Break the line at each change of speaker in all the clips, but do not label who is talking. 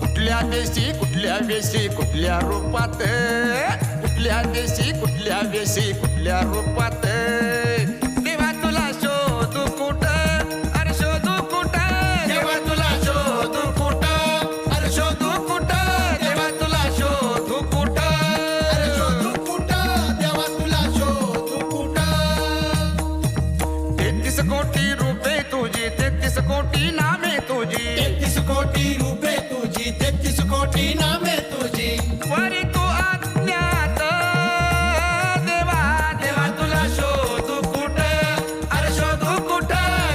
कुठल्या देशी कुठल्या वेशी कुठल्या रूपात कुठल्या देशी कुठल्या वेशी कुठल्या रूपात देवा तुला शोधू कुठ? अरे शोधू कुठ? देवा तुला शोधू कुठ? अरे शोधू कुठ? देवा तुला शोधू कुठ?
अरे शोधू कुठं? देवा तुला शोधू कुठं?
तेहतीस कोटी रुपये तुझी तेहतीस कोटी नामे तुझी।
तेहतीस कोटी रुपये तुझी तेहतीस कोटी नामे तुझी।
वरी तू अज्ञात देवा देवा तुला शोधू कुठ? अरे शोधू कुठ?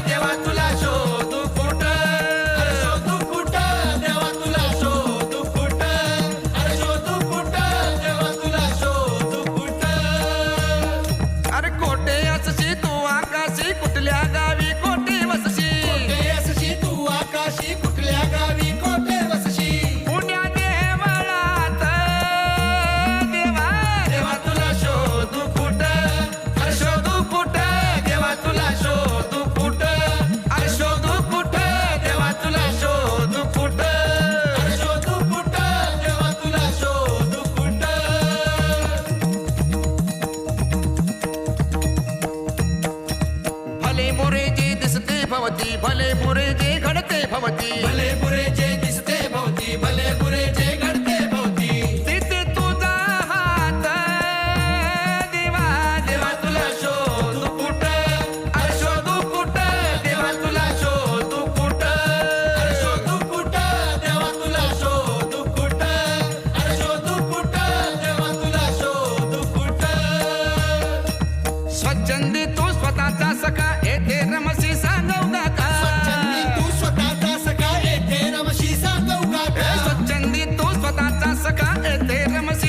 देवा तुला शोधू कुठ?
अरे शोधू कुठं? देवा तुला शोधू कुठं? अरे शोधू कुठं? देवा तुला शोधू कुठं?
अरे कोठे भवती भले बुरे जे घडते भवती. भले
बुरे जे दिसते भवती भले बुरे जे घडते
भवती. तिथे तुझा हात देवा देवा तुला शोध कुट शोध कुट देवा तुला शोध कुट शोध कुट देवा तुला शोध
कुट शोध कुट देवा तुला शोध
कुट स्वच्छंदी तू स्वतःचा सका
येथे नमस्कार Hagamos